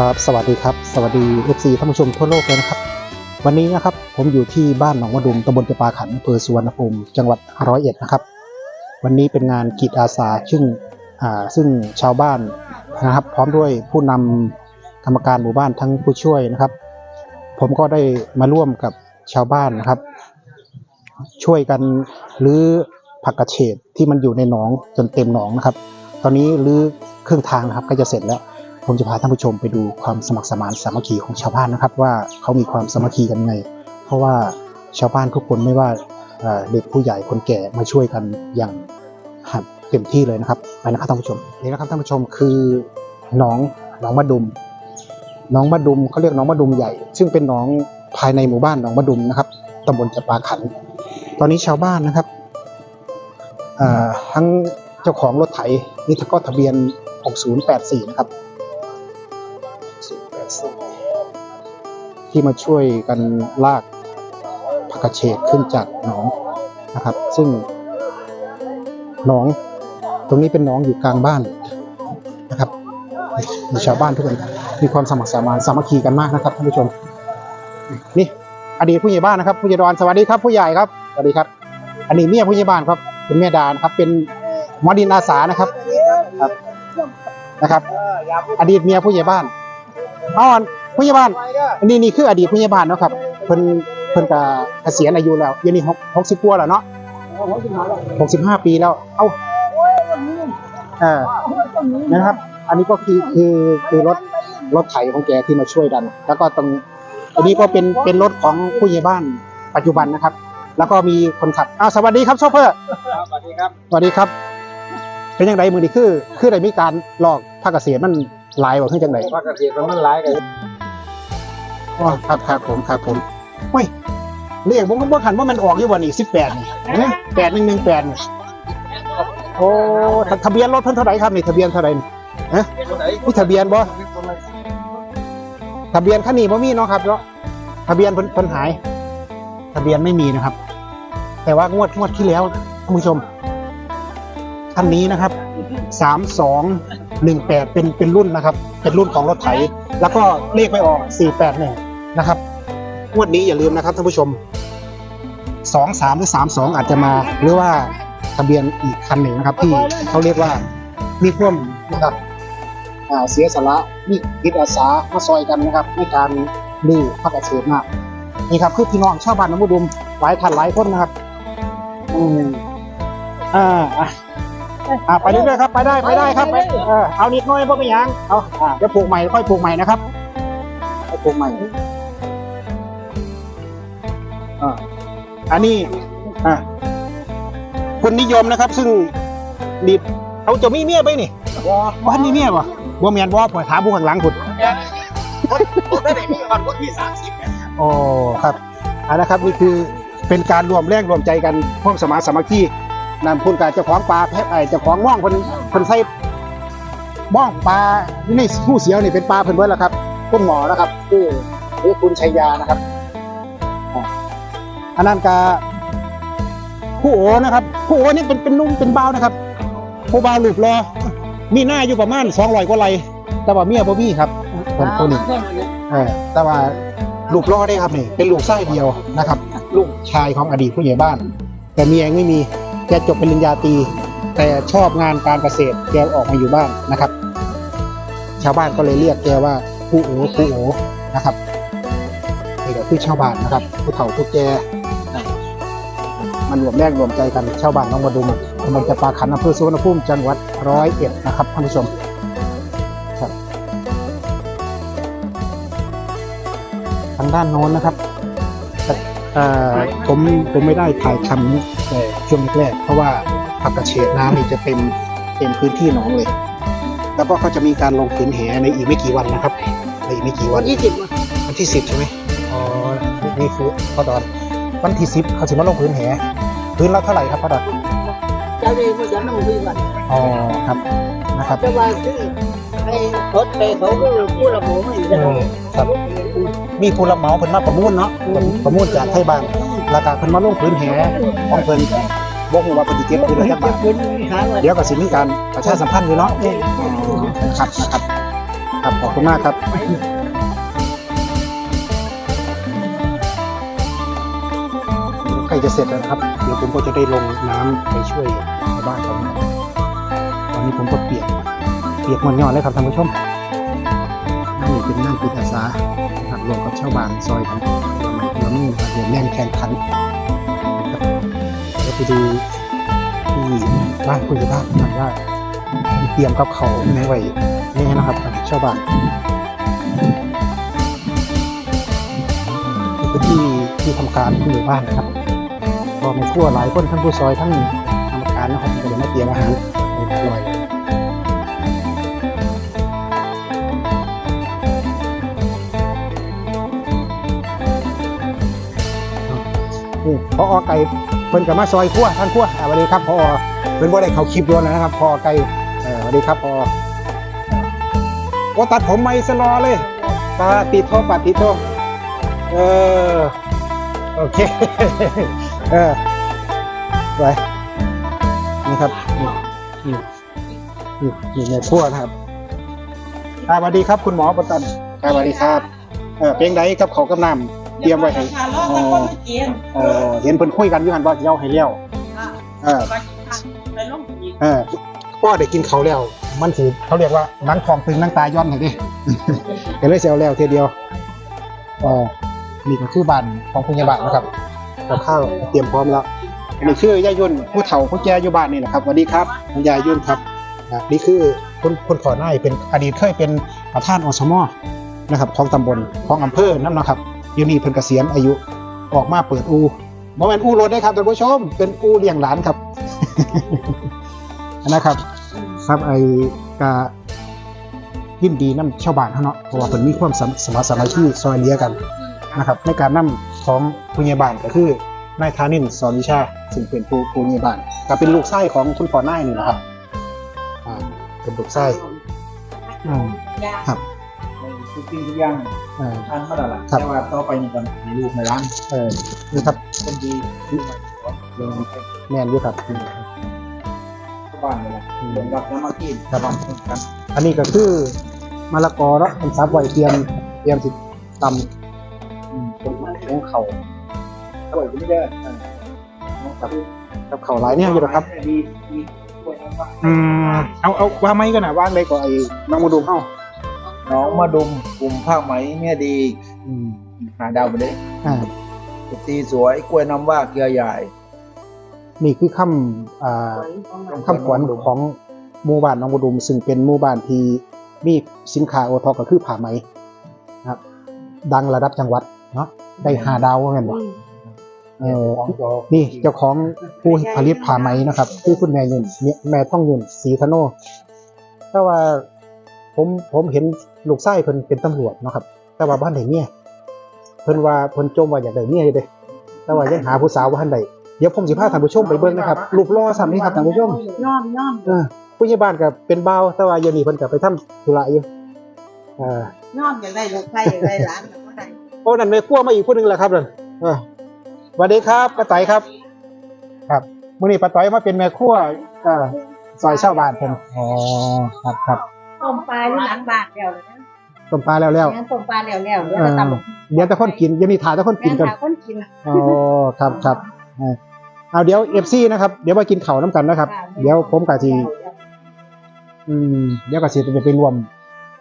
ครับสวัสดีครับ สวัสดี FC ท่านผู้ชมทั่วโลกเลยนะครับ วันนี้นะครับผมอยู่ที่บ้านหนองวดุมตำบลจปาขันอำเภอสุวรรณภูมิจังหวัดร้อยเอ็ดนะครับ วันนี้เป็นงานกิจอาสาซึ่งอ่าซึ่งชาวบ้านนะครับ พร้อมด้วยผู้นำกรรมการหมู่บ้านทั้งผู้ช่วยนะครับ ผมก็ได้มาร่วมกับชาวบ้านนะครับ ช่วยกันรื้อผักกระเฉดที่มันอยู่ในหนองจนเต็มหนองนะครับ ตอนนี้รื้อครึ่งทางนะครับก็จะเสร็จแล้ว ผมจะพาท่านผู้ชมไปดูความสมัครสมานสามัคคีของชาวบ้านนะครับ ว่าเขามีความสามัคคีกันไง เพราะว่าชาวบ้านทุกคนไม่ว่าเด็กผู้ใหญ่คนแก่มาช่วยกันอย่างเต็มที่เลยนะครับไปนะครับท่านผู้ชมนี่นะครับท่านผู้ชมคือหนองหนองมะดุมหนองมะดุมเขาเรียกหนองมะดุมใหญ่ ซึ่งเป็นหนองภายในหมู่บ้านหนองมะดุมนะครับตำบลจะปาขัน ตอนนี้ชาวบ้านนะครับทั้งเจ้าของรถไถนี่ก็ทะเบียน 6084 นะครับ ที่มาช่วยกันลากผักกระเฉดขึ้นจากหนองนะครับ ซึ่งหนองตรงนี้เป็นหนองอยู่กลางบ้านนะครับมีชาวบ้านทุกคนมีความสมัครสมานสามัคคีกันมากนะครับท่านผู้ชม นี่อดีตผู้ใหญ่บ้านนะครับผู้ใหญ่ดอนสวัสดีครับผู้ใหญ่ครับสวัสดีครับ อันนี้เมียผู้ใหญ่บ้านครับคุณแม่ดานครับเป็นมอดินอาสานะครับครับนะครับ อดีตเมียผู้ใหญ่บ้าน เอาอันผู้ใหญ่บ้านอันนี้นี่คืออดีตผู้ใหญ่บ้านเนาะครับเพิ่นเพิ่นก็เกษียณอายุแล้วเดี๋ยวนี้หกหกสิบกว่าแล้วเนาะหกสิบห้าปีแล้วเอ้าเออนะครับ อันนี้ก็คือคือคือรถรถไถของแกที่มาช่วยดัน แล้วก็ตรงอันนี้ก็เป็นเป็นรถของผู้ใหญ่บ้านปัจจุบันนะครับ แล้วก็มีคนขับอ้าวสวัสดีครับโชเฟอร์สวัสดีครับสวัสดีครับ เป็นยังไงมือดีคือคือได้มีการลอกภาคเกษตรมันห ลายกว่าขึ้นจังไดภาคเกษตรมันหลายกันอ๋อครับครับผมครับผมเฮ้ยเลขผมก็บ่ขันว่ามันออกอยู่วันนี้สิบแปดนี่แปดหนึ่งหนึ่งแปดโอ้ทะทะเบียนรถเพิ่นเท่าไหร่ครับนี่ทะเบียนเท่าไหร่นี่นี่ทะเบียนบ่ทะเบียนคันนี้บ่มีเนาะครับเนาะทะเบียนเพิ่นเพิ่นหาย ทะเบียนไม่มีนะครับ แต่ว่างวดงวดที่แล้วท่านผู้ชมคันนี้นะครับสามสอง หนึ่งแปดเป็นเป็นรุ่นนะครับ เป็นรุ่นของรถไถ แล้วก็เลขไปออกสี่แปดหนึ่งนะครับงวดนี้อย่าลืมนะครับท่านผู้ชมสองสามหรือสามสองอาจจะมา หรือว่าทะเบียนอีกคันหนึ่งนะครับ ที่เขาเรียกว่ามีพ่วมนะครับเสียสละมีจิตอาสามาซอยกันนะครับในการลื้อพระเกษตรมากนี่ครับคือพี่น้องชาวบ้านน้ำมุดุมหลายท่านหลายคนนะครับ อืมอ่า อะอ่าไปเรื่อยๆครับ ไปได้ไปได้ครับไปเออเอานิดหน่อยเพราะไม่ยังเอาอ่าเดี๋ยวปลูกใหม่ค่อยปลูกใหม่นะครับค่อยปลูกใหม่อ่าอันนี้อ่าคุณนิยมนะครับ ซึ่งดีเอาจะมีเมียไปนี่บ้านมีเมียป่ะบ่แมนบ่ปล่อยถามผู้ข้างหลังคุณคนได้มีก่อนคนที่สามสิบโอ้ครับอันนะครับนี่คือเป็นการรวมแรงรวมใจกันพวกสมานสามัคคี นำพูนกับเจ้าของปลาแพะไอเจ้าของม่องเพิ่นเพิ่นใส่ม่องปลาอยู่ในผู้เสียวนี่เป็นปลาเพิ่นเบิดแล้วครับคุณหมอนะครับคือคือคุณชัยยานะครับอ่าอันนั้นก็ผู้โอนะครับผู้โอนี่เป็นเป็นนุ่มเป็นเบาวนะครับผู้บ่าวลูกรอมีหน้าอยู่ประมาณ200กว่าไร่แต่ว่าเมียบ่มีครับคนคนนี้เออแต่ว่าลูกรอดได้ครับนี่เป็นลูกไส้เดียวนะครับ ลูกชายของอดีตผู้ใหญ่บ้าน แต่เมียยังไม่มี แกจบปริญญาตรีแต่ชอบงานการเกษตรแกออกมาอยู่บ้านนะครับ ชาวบ้านก็เลยเรียกแกว่าผู้โอผู้โอนะครับนี่ก็คือชาวบ้านนะครับ ผู้เฒ่าผู้แกมันรวมแรงรวมใจกันชาวบ้านน้องมาดูตำบลจะปาขันอำเภอสุวรรณภูมิจังหวัดร้อยเอ็ดนะครับท่านผู้ชมทางด้านโน้นนะครับเอ่อผมผมไม่ได้ถ่ายทำนี้ แต่ช่วงแรกๆเพราะว่าผักกระเฉดน้ำนี่จะเต็มเต็มพื้นที่หนองเลย แล้วก็เขาจะมีการลงผืนแหในอีกไม่กี่วันนะครับในอีกไม่กี่วันยี่สิบวันที่สิบใช่ไหมอ๋อนี่คือพ่อดอนวันที่สิบเขาจะมาลงผืนแหพื้นละเท่าไหร่ครับพ่อดอนเจ้าเองก็ยังต้องมีก่อนอ๋อครับนะครับจะว่าที่ไอ้รถไปเขาก็พูดระบบไม่ได้อืมครับ มีผู้รับเหมาเพิ่นมาประมูลเนาะเพิ่นประมูลจากไทยบ้านแล้วก็เพิ่นมาลงพื้นแหของเพิ่นบ่ฮู้ว่าเพิ่นสิเก็บพื้นละจักบาทคุณหาว่าเดี๋ยวก็สิมีการประชาสัมพันธ์อยู่เนาะครับนะครับครับขอบคุณมากครับใกล้จะเสร็จแล้วนะครับ เดี๋ยวผมก็จะได้ลงน้ำไปช่วยชาวบ้านเขานะครับตอนนี้ผมก็เปียกเปียกหมดยอดเลยครับท่านผู้ชมนี่เป็นนั่งปิดอาสาหัก รวมกับชาวบ้านซอยกันเราไม่รวมแรงแข่งขันนะครับเดี๋ยวไปดูที่บ้านคุยบบ้านหน่อยว่าเตรียมกับเขาในไว้นี่นะครับชาวบ้านคือที่ที่ทำการที่หมู่บ้านนะครับก็มาทั่วหลายคนทั้งผู้ซอยทั้งกรรมการนะครับก็เลยมาเตรียมอาหารให้อร่อย พอไก่เพิ่นกับมาซอยขั้วท่านขั้วอ่าสวัสดีครับพอเพิ่นบ่ได้เขาคลิปด้วยนะครับพอไก่เออสวัสดีครับพอโอ้ตัดผมไม่สลอเลยปาติโทปาติโทเออโอเคเออไว้นี่ครับนี่นี่นี่ในทั่วนะครับอ่าสวัสดีครับคุณหมอประตันอ่าสวัสดีครับเออเพลงใดกับเขาวกับน้ำ เตรียมไว้ให้เออเออเห็นเพิ่นคุยกันอยู่หันว่าสิเอาให้เลี้ยวเออเออพ่อได้กินเขาวแล้ว มันสิเขาเรียกว่าหนังทองตึงหนังตาย้อนหน่อยดิ ก็เลยสิเอาแล้วเทีเดียวเออนี่ก็คือบ้านของคุณยายบ้านนะครับกับข้าวเตรียมพร้อมแล้ว อันนี้คือยายยุ่นผู้เฒ่าผู้แก่อยู่บ้านนี่แหละครับสวัสดีครับคุณยายยุ่นครับอะนี่คือคนคนขอหน้ายเป็นอดีตเคยเป็นประธานอสมนะครับของตำบลของอำเภอน้ำนะครับ อยู่นี่เพิ่นเกษียณอายุออกมาเปิดอูบ่แม่นอูรถได้ครับท่านผู้ชม เป็นอูเลี้ยงหลานครับนะครับครับไอ้กายินดีน้ำชาวบ้านเขาเนาะเพราะว่าเพิ่นมีความสมสมัครสามัคคีซอยเหลียกันนะครับ ในการนำของผู้ใหญ่บ้านก็คือนายธานินทร์สอนวิชาซึ่งเป็นผู้ผู้ใหญ่บ้านก็เป็นลูกไส้ของคุณพ่อนายนี่นะครับอ่าเป็นลูกไส้อืมครับ ทุกสิ่งทุกอย่างอ่าท่านมาแล้วล่ะครับ แต่ว่าต่อไปนี่กันในลูกในร้านเออนี่ครับคนดีที่มาเรื่องแม่นอยู่ครับทุกบ้านเลยล่ะเรื่องรับน้ำมากินครับบ้านกันอันนี้ก็คือมะละกอเนาะเป็นซับไว้เตรียมเตรียมสิตอืมคนำของเขาสวยไม่ได้ครับกับเขาหลายเนี่ยอยู่นะครับดีดีสวยมากอืมเอาเอาว่าไม่กันนะว่างเลยก็ไอ้น้องมาดูเฮา น้องมาดุมกลุ่มผ้าไหมเนี่ยดีอืมหาดาวไปเลยอ่าตีสวยกล้วยน้ำว่าเกลือใหญ่ นี่คือคำอ่าคำขวัญของหมู่บ้านหนองบุดุม ซึ่งเป็นหมู่บ้านที่มีสินค้าโอท็อปก็คือผ้าไหมนะครับ ดังระดับจังหวัดเนาะได้หาดาวว่าแม่นบ่เออของจอนี่เจ้าของผู้ผลิตผ้าไหมนะครับ คือคุณแม่ยุ่นเนี่ยแม่ท่องยุ่นศรีธโนแต่ว่า ผมผมเห็นลูกไส้เพิ่นเป็นตำรวจเนาะครับ แต่ว่าบ้านไหนเมียเพิ่นว่าเพิ่นจมว่าอยากได้เมียอยู่เด้แต่ว่ายังหาผู้สาวบ่ทันได้เดี๋ยวผมสิพาท่านผู้ชมไปเบิ่งนะครับรูปหล่อซ้ำนี่ครับท่านผู้ชมย่อมย่อมเออผู้ใหญ่บ้านก็เป็นเบาวแต่ว่าเดี๋ยวนี้เพิ่นก็ไปทำธุระอยู่เออย่อมอย่างไรลูกใครอย่างไรหลานอย่างไรโอ้นั่นแม่ครัวมาอีกผู้หนึงแล้วครับนั่นเออสวัสดีครับป้าไตครับ ครับมื้อนี้ป้าไตมาเป็นแม่ครัวเอ่อซอยชาวบ้านเพิ่นอ๋อครับครับ ต้มปลาอยู่หลังบ้านแล้วเลยนะต้มปลาแล้วแล้วงั้นต้มปลาแล้วแล้วเดี๋ยวจะตำเดี๋ยวแต่คนกินเดี๋ยวนี้ถ่ายแต่คนกินกันแม่คนกิน อ๋อครับครับเออเอาเดี๋ยว FC นะครับเดี๋ยวมากินข้าวน้ำกันนะครับ เดี๋ยวผมกับที อืมเดี๋ยวเกษตรจะไปรวม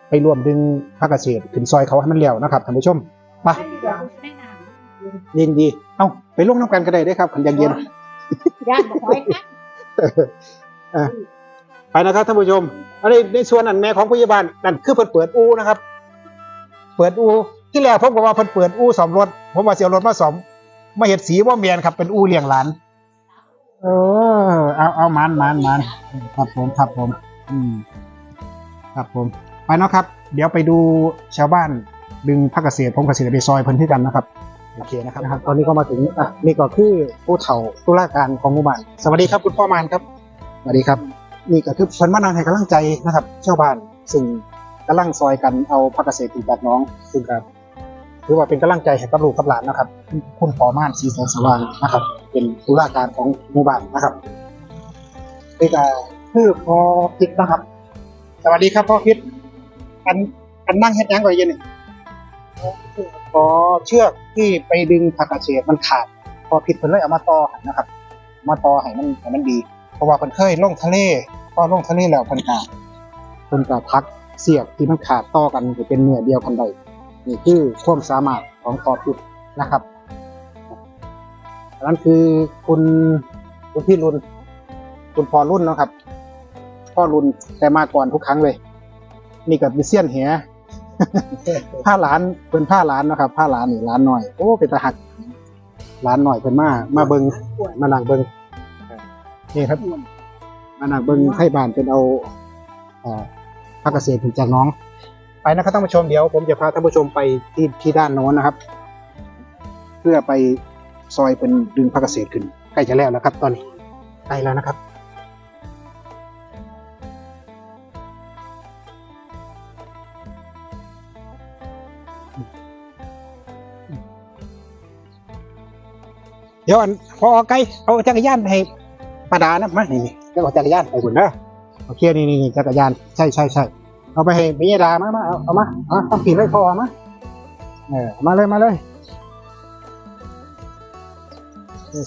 ไปรวมดึงภาคเกษตรขึ้นซอยเขาให้มันแล้วนะครับท่านผู้ชมไป ยินดี เอ้า ไปลงน้ำกันก็ได้เด้อครับขันอยากเย็นย่านบอกไว้นะ อะ ไปนะครับท่านผู้ชมอันนี้ในส่วนอันแม่ของพยาบาลนั่นคือเพิ่นเปิดอูนะครับ เปิดอูที่แรกผมก็ว่าเพิ่นเปิดอูสอมรถ ผมว่าสิเอารถมาสอมมาเห็ดสีว่าเมียนครับเป็นอูเลี้ยงหลานเออเอาเอามันมันมันครับผมครับผม อืมครับผม ไปเนาะครับ เดี๋ยวไปดูชาวบ้านดึงภาคเกษตรผมเกษตรไปซอยเพิ่นที่กันนะครับโอเคนะครับนะครับ ตอนนี้ก็มาถึงอะนี่ก็คือผู้เฒ่าตุลาการของหมู่บ้านสวัสดีครับคุณพ่อมานครับสวัสดีครับ นี่ก็คือเพิ่นมานางให้กำลังใจนะครับชาวบ้านซึ่งกำลังซอยกันเอาภาคเกษตรถึงจากน้องซึ่งครับถือว่าเป็นกำลังใจให้กับลูกกับหลานนะครับ คุณพ่อม่านสีแสงสว่างนะครับ เป็นตุลาการของหมู่บ้านนะครับนี่ก็คือพ่อพิษนะครับ สวัสดีครับพ่อพิษอันอันนั่งเฮ็ดหยังก่อนเย็นนี่อ๋อเชือกที่ไปดึงผักกระเฉดมันขาด พอผิดเพิ่นเลยเอามาต่อให้นะครับเอามาต่อให้มันให้มันดี เพราะว่าเพิ่นเคยลงทะเลพอลงทะเลแล้วเพิ่นก็เพิ่นก็พักเสียบที่มันขาดต่อกันให้เป็นเนื้อเดียวกันได้นี่คือความสามารถของคอพุดนะครับนั้นคือคุณคุณพี่รุ่น คุณพอรุ่นนะครับ พ่อรุ่นแต่มาก่อนทุกครั้งเลย นี่กับมิเซียนเหียผ้าหลานเป็นผ้าหลานนะครับผ้าหลานนี่หลานหน่อยโอ้เป็นตาหักหลานหน่อยเป็นมามาเบิงมานั่งเบิง นี่ครับมานั่งเบิงให้บ้านเป็นเอาภาคเกษตรถึงจากน้อง ไปนะครับท่านผู้ชมเดี๋ยว ผมจะพาท่านผู้ชมไปที่ที่ด้านโน้นนะครับ เพื่อไปซอยเป็นดึงภาคเกษตรขึ้นใกล้จะแล้วแล้วครับ ตอนนี้ใกล้แล้วนะครับเดี๋ยวอันพอไกลเอาจักรยานให้ ปาดานะมานี่นี่ยวเอาจักรยานไปคุณนะโอเคนี่นี่จักรยานใช่ใช่ใช่เอาไปให้มิยดามามาเอาเอามาเอาทำผิดเลยพอมาเออมาเลยมาเลย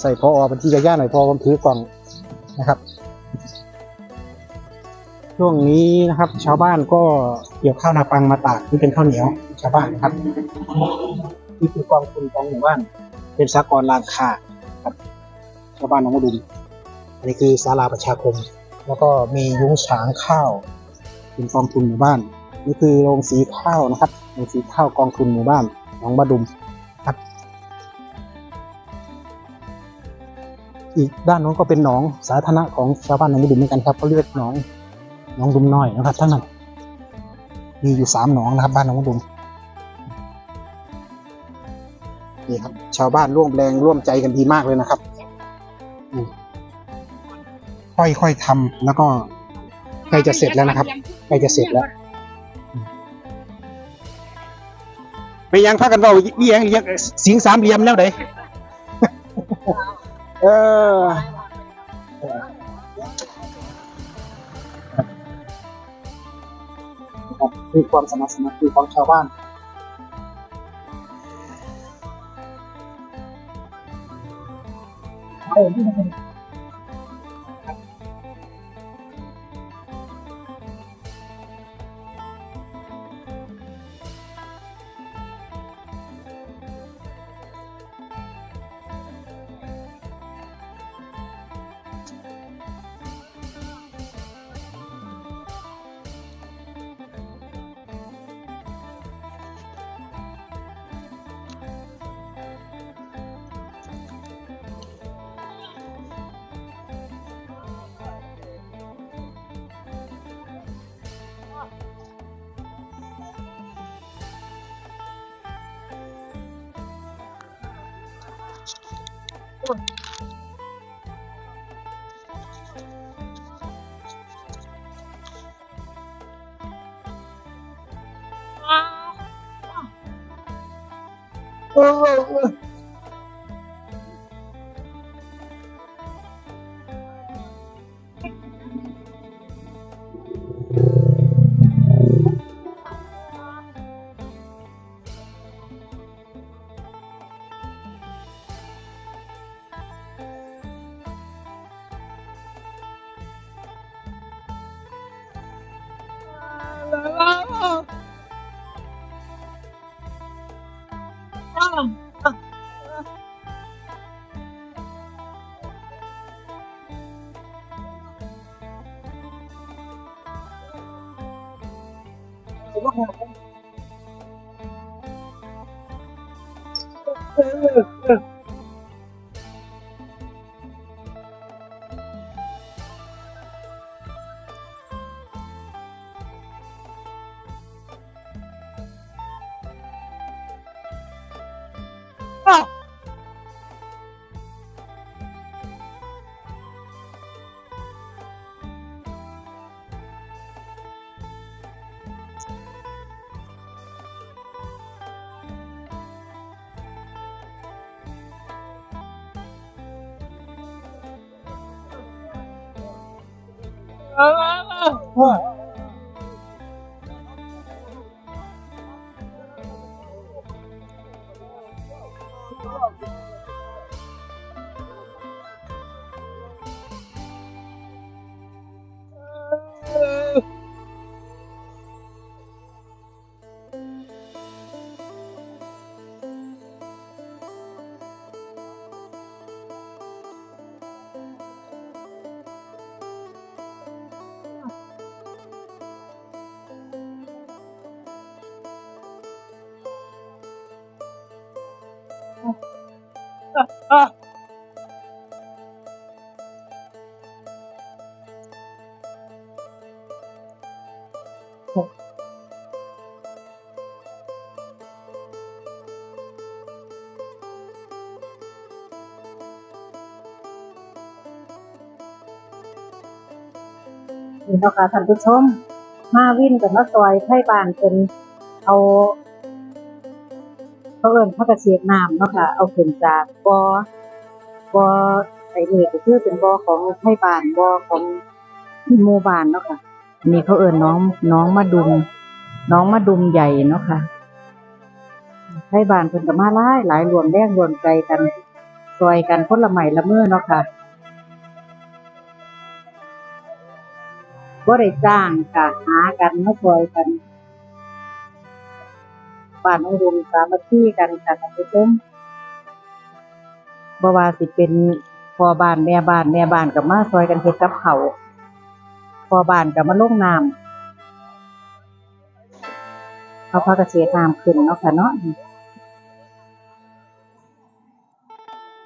ใส่พอเป็นที่จักรยานหน่อยพอผมถือกล่องนะครับ ช่วงนี้นะครับ ชาวบ้านก็เกี่ยวข้าวนาปังมาตากที่เป็นข้าวเหนียว ชาวบ้านนะครับนี่คือกองทุนของหมู่บ้านเป็นสากลรานค้าครับชาวบ้านหนองดุม อันนี้คือศาลาประชาคม แล้วก็มียุ้งฉางข้าวเป็นกองทุนหมู่บ้าน นี่คือโรงสีข้าวนะครับโรงสีข้าวกองทุนหมู่บ้านหนองมะดุมครับ อีกด้านนู้นก็เป็นหนองสาธารณะของชาวบ้านหนองมะดุมเหมือนกันครับเขาเรียกหนองหนองดุมน้อยนะครับทั้งนั้นมีอยู่สามหนองนะครับบ้านหนองมะดุมนี่ครับชาวบ้านร่วมแรงร่วมใจกันดีมากเลยนะครับอืม ค่อยๆทำ แล้วก็ใกล้จะเสร็จแล้วนะครับใกล้จะเสร็จแล้วไปยังพากันเบาเอียงเอียงสิงสามเหลี่ยมแล้วไหนเออคือความสมัครสมาธิของชาวบ้านเออ 我啊啊啊啊啊啊啊。 นี่เนาะค่ะท่านผู้ชม มาวิ่นกับมาซอยไทบ้านเป็นเอาเขาเอิ้นพักกระเชียกน้ำเนาะค่ะ เอาขึ้นจากบ่อบ่อไอ้นี่ก็คือเป็นบ่อของไทบ้านบ่อของหมู่บ้านเนาะค่ะอันนี้เขาเอิ้นน้องน้องมาดุมน้องมาดุมใหญ่เนาะค่ะไทบ้านเพิ่นก็มาหลายหลายรวมแรงรวมใจกันซอยกันคนละไม้ละมือเนาะค่ะ บ่ได้จ้างค่ะหากันมาช่วยกันบ้านองรุมสามัคคีกันค่ะท่านผู้ชมบ่ว่าสิเป็นพ่อบ้านแม่บ้านแม่บ้านก็มาช่วยกันเฮ็ดกับเขาพ่อบ้านก็มาลงน้ำเอาพระเกษตรน้ำขึ้นเนาะค่ะเนาะ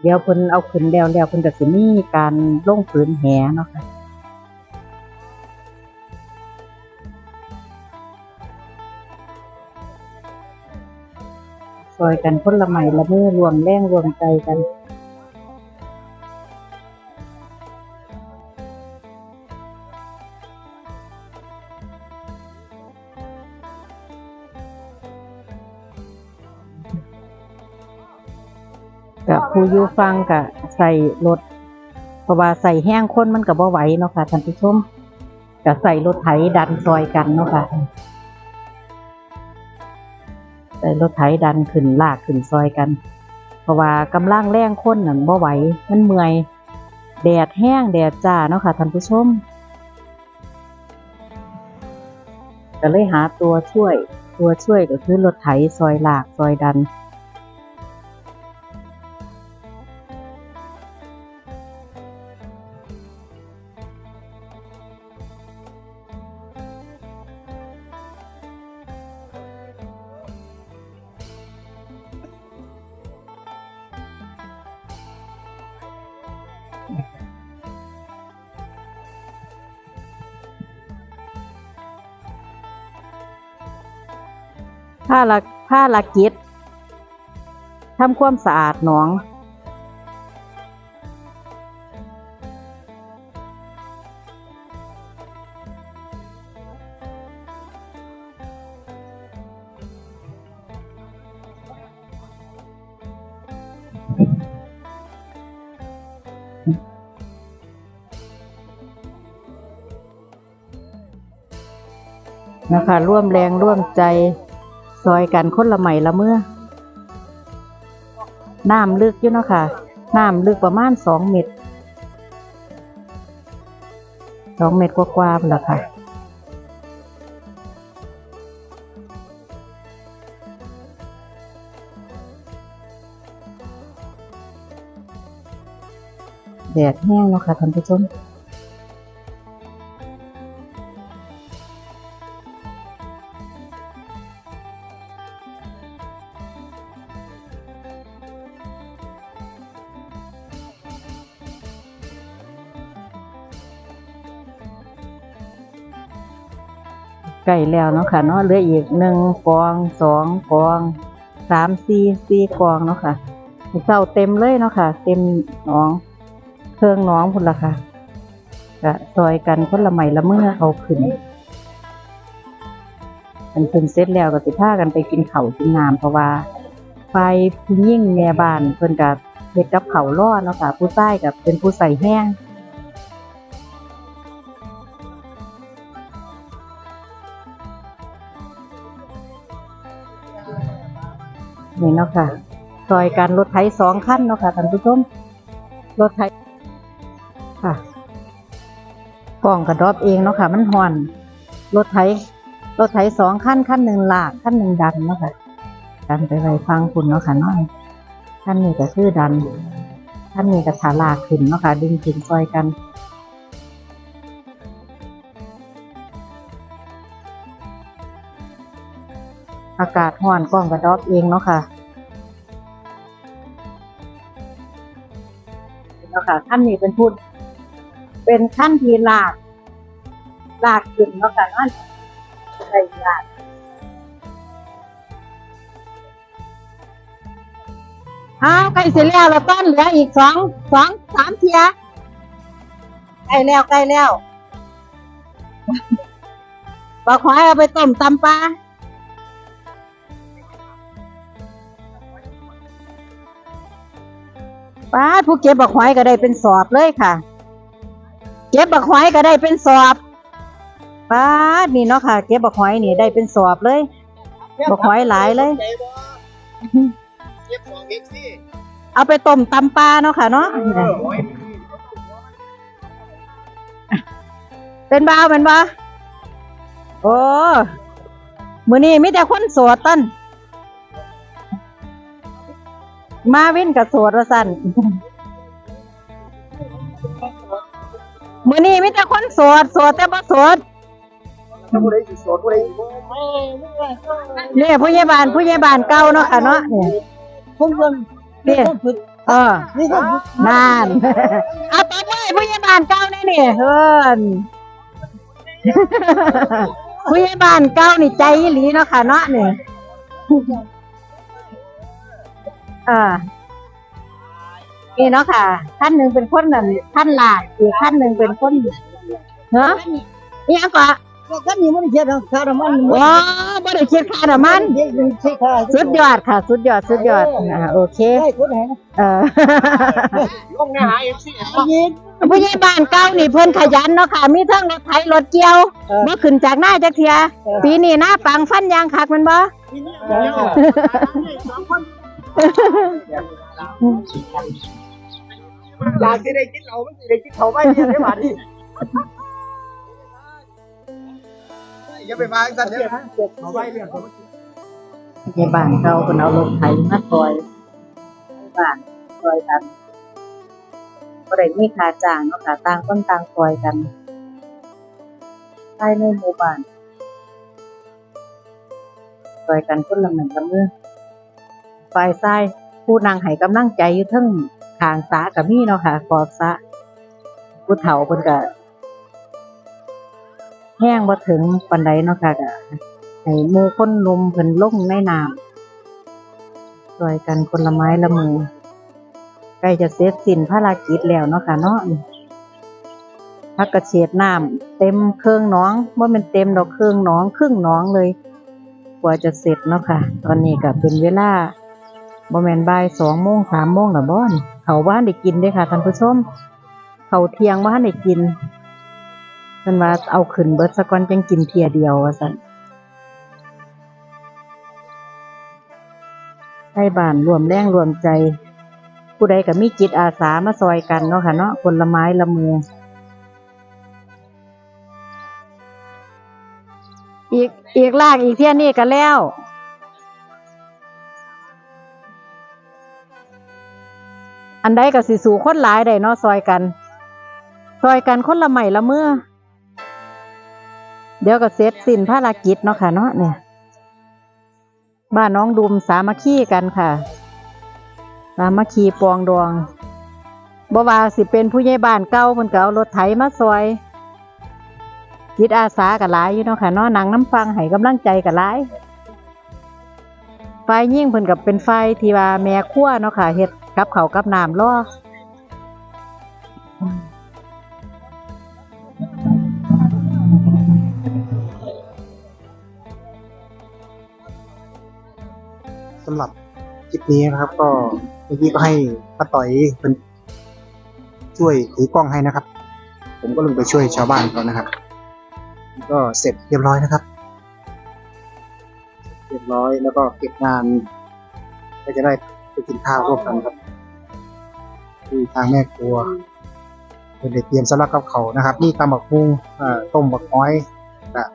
เดี๋ยวเพิ่นเอาขึ้นแล้วแล้วเพิ่นก็สิมีการลงผืนแหเนาะค่ะ ซอยกันคนละไม้ละมือรวมแรงรวมใจกันกับผู้อยู่ฟังกับใส่รถเพราะว่าใส่แห้งคนมันกับบ่ไหวเนาะค่ะท่านผู้ชมกับใส่รถไถดันซอยกันเนาะค่ะ ส่รถไถดันขึ้นลากขึ้นซอยกัน เพราะว่ากำลังแรงคนนั่นบ่ไหวมันเมื่อย แดดแห้งแดดจ้าเนาะค่ะท่านผู้ชมก็เลยหาตัวช่วย ตัวช่วยก็คือรถไถซอยลากซอยดัน ผ้าละผ้าละกิจทำความสะอาดหนอง ค่ะ ร่วมแรงร่วมใจ ซอยกันคนละใหม่ละเมื่อ น้ำลึกอยู่เนาะค่ะ น้ำลึกประมาณสองเมตรสองเมตรกว่าๆพุ่นละค่ะแดดแห้งเนาะค่ะท่านผู้ชม ล้แล้วเนาะค่ะเนาะเหลืออีกหนึ่งกองสองกองสามสี่สี่กองเนาะค่ะเจ้าเต็มเลยเนาะค่ะ เต็มหนองเครื่องน้องพุ่นละค่ะก็ซอยกันคนละใหม่ละเมื่อเอาขึ้นมันขึ้นเสร็จแล้วก็สิพากันไปกินเข้ากินน้ำเพราะว่าไฟผู้ยิ่งแม่บ้านเพิ่นกับเฮ็ดกับเข้าวรอเนาะค่ะผู้ใต้กับเป็นผู้ใส่แห้ง นี่เนาะค่ะซอยการรถไถสองขั้นเนาะค่ะท่านผู้ชมรถไถค่ะกล่องกระดอบเองเนาะค่ะ มันห่อนรถไถรถไถสองขั้นขั้นหนึ่งหลากขั้นหนึ่งดันเนาะค่ะดันไปไว้ฟังคุณเนาะค่ะน้อยขั้นนี้ก็คือดันขั้นนี้ก็ถาลากขึ้นเนาะค่ะดึงขึ้นซอยกัน อากาศห่อนกล้องกระดอบเองเนาะค่ะเนาะค่ะขั้นนี้เป็นพูดเป็นขั้นที่ลากลากขึ้นเนาะค่ะนั่นใส่ลากอ้าวใกล้เสร็จแล้วเราต้นเหลืออีกสองสองสามเทียใกล้แล้วใกล้แล้วบอกขอให้เอาไปต้มตำปลา ป้าดผู้เก็บบักหอยก็ได้เป็นสอบเลยค่ะ เก็บบักหอยก็ได้เป็นสอบป้าดนี่เนาะค่ะ เก็บบักหอยนี่ได้เป็นสอบเลยบักหอยหลายเลยเก็บของเอ็กซี่เอาไปต้มตำปลาเนาะค่ะเนาะเป็นบ้าวเป็นบ้าโอ้มือนี้มีแต่คนโสดต้น มาวินกับโสดว่าสั่นมือนี้มีแต่คนโสดโสดแต่บ่โสดผู้ใดสิโสดผู้ใดเนี่ยผู้ใหญ่บ้านผู้ใหญ่บ้านเก่าเนาะค่ะเนาะเนี่ยผมเพิ่นเนี่ยเออนี่ก็นานเอาตบมือให้ผู้ใหญ่บ้านเก่านี่นี่เฮินผู้ใหญ่บ้านเก่านี่ใจอีหลีเนาะค่ะเนาะนี่ อ่านี่เนาะค่ะท่านหนึ่งเป็นคนนั่นท่านหลากอีกท่านหนึ่งเป็นคนเนาะนี่ยังก็ก็นี่มันเฮ็ดคาร์มันว้าบ่ได้คิดค่าน้ำมันเฮ็ดใช่ค่ะสุดยอดค่ะ สุดยอดสุดยอดอ่าโอเคได้คนไหนเออลงในหาเอ็กซี่ยินผู้ใหญ่บ้านเก่านี่เพิ่นขยันเนาะค่ะ มีทั้งรถไถรถเกี่ยวเออบ่ขึ้นจากหน้าจักเทียเออปีนี้หน้าปังฟันยางคักแมันบ่ อยากสิได้กินเหล้ามันสิได้กินเขาไม่เนี่ยได้บาดนี้อย่าไปวางซะเด้อเขาไว้เนี่ยผู้ใหญ่บ้านเก่าเพิ่นเอารถไถมาซอยบ้านซอยกันบ่ได้มีค่าจ้างเนาะค่ะต่างคนต่างซอยกันภายในหมู่บ้านซอยกันคนละไม้ละมือ ฝ่ายซ้ายผู้นางให้กำลังใจอยู่ทั้งข้างสาก็มีเนาะค่ะขอบสะผู้เฒ่าเพิ่นก็แห้งบ่ถึงปานใดเนาะค่ะก็ให้หมู่คนนมเพิ่นลงในน้ำช่วยกันคนละไม้ละมือใกล้จะเสร็จสิ้นภารกิจแล้วเนาะค่ะเนาะพักกระเฉดน้ำเต็มเครื่องน้องว่ามันเต็มดอกเครื่องน้องครึ่งน้องเลย กว่าจะเสร็จเนาะค่ะ ตอนนี้ก็เป็นเวลา บ่แมนบ่ายสองโมงสามโมงแล้วบ่นเขาบ้านได้กินด้อค่ะท่านผู้ชม เขาเที่ยงบ้านได้กินเพิ่นว่าเอาขึ้นเบิดซะก่อนจังกินเทียเดียวว่าซั่นให้บ้านรวมแรงรวมใจ ผู้ใดก็มีจิตอาสามาซอยกันเนาะค่ะเนาะคนละไม้ละมือ อีกอีกลากอีกเที่ยนี่ก็แล้ว อันใดก็สิสู่คนหลายได้เนาะซอยกัน ซอยกันคนละใหม่ละเมื่อ เดี๋ยวก็เสร็จสิ้นภารกิจเนาะค่ะเนาะเนี่ย บ้านน้องดุมสามัคคีกันค่ะ สามัคคีปองดวงบ่ว่าสิเป็นผู้ใหญ่บ้านเก่าเพิ่นก็เอารถไถมาซอยจิตอาสากับหลายอยู่เนาะค่ะเนาะนางน้ำฟังให้กำลังใจกับหลายฝ่ายยิ่งเพิ่นกับเป็นฝ่ายที่ว่าแม่ครัวเนาะค่ะเฮ็ด กับเขากับน้ำรออืมสำหรับคลิปนี้นะครับ ก็เมื่อกี้ก็ให้ป้าต่อยเป็นช่วยถือกล้องให้นะครับ ผมก็ลงไปช่วยชาวบ้านเขานะครับ ก็เสร็จเรียบร้อยนะครับ เรียบร้อยแล้วก็เก็บงานก็จะได้ไปกินข้าวร่วมกันครับ ที่ทางแม่ครัวเป็นได้เตรียมสำหรับกับเขาวนะครับนี่ตำบักมุงอ่าต้มบักน้อยอะ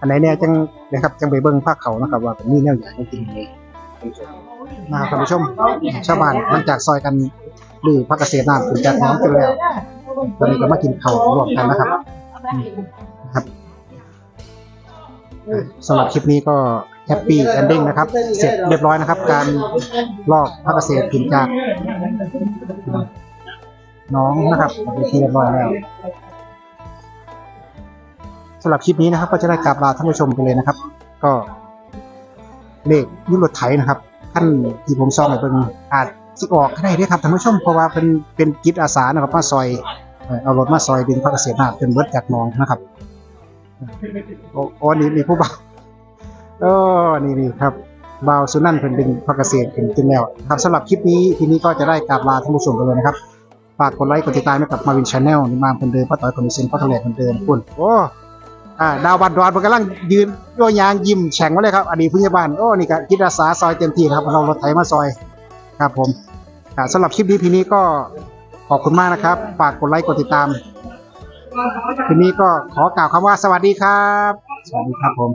อันไหนเนี่ยจังนะครับจังไปเบิ้งภาคเขานะครับ ว่าเป็นมีแนวอย่างให้กินเลยนะครับท่านผู้ชมชาวบ้านมันจากซอยกันหรือพักเกษตรน้ำถึงจากน้องกันแล้วตอนนี้ก็มากินข้าวร่วมกันนะครับครับสำหรับคลิปนี้ก็ แฮปปี้เอนดิ้งนะครับ เสร็จเรียบร้อยนะครับ การลอกพักเกษตรถึงจาก น้องนะครับไปที่เรียบร้อยแล้วสำหรับคลิปนี้นะครับ ก็จะได้กราบลาท่านผู้ชมไปเลยนะครับ ก็เลขยุรถไถนะครับท่านที่ผมซ่อมเบิ่งอาจสิออกได้เด้ครับท่านผู้ชมเพราะว่าเป็นเป็นจิตอาสานะครับมาซอยเอารถมาซอยดึงพระเกษตรนาจนเบิดจากหนองนะครับอ้โอ้นี่นี่ผู้บ่าว เออนี่นี่ครับบ่าวสุนันท์เพิ่นดึงพระเกษตรขึ้นจนแล้วครับสำหรับคลิปนี้ทีนี้ก็จะได้กราบลาท่านผู้ชมไปเลยนะครับฝากกดไลค์กดติดตามให้กับมาวินชาแนลนี่มาคนเดิมป้าต่อยคนดิเซนป้าทะเลคนเดิมคุณโอ้อ่าดาวบันดอนมันกำลังยืนโยยางยิ้มแฉ่งมาเลยครับอดีตผู้ใหญ่บ้านโอ้นี่ก็จิตอาสาซอยเต็มที่นะครับเรารถไถมาซอยครับผมอ่าสำหรับคลิปนี้ทีนี้ก็ขอบคุณมากนะครับฝากกดไลค์กดติดตามทีนี้ก็ขอกล่าวคำว่าสวัสดีครับ สวัสดีครับผม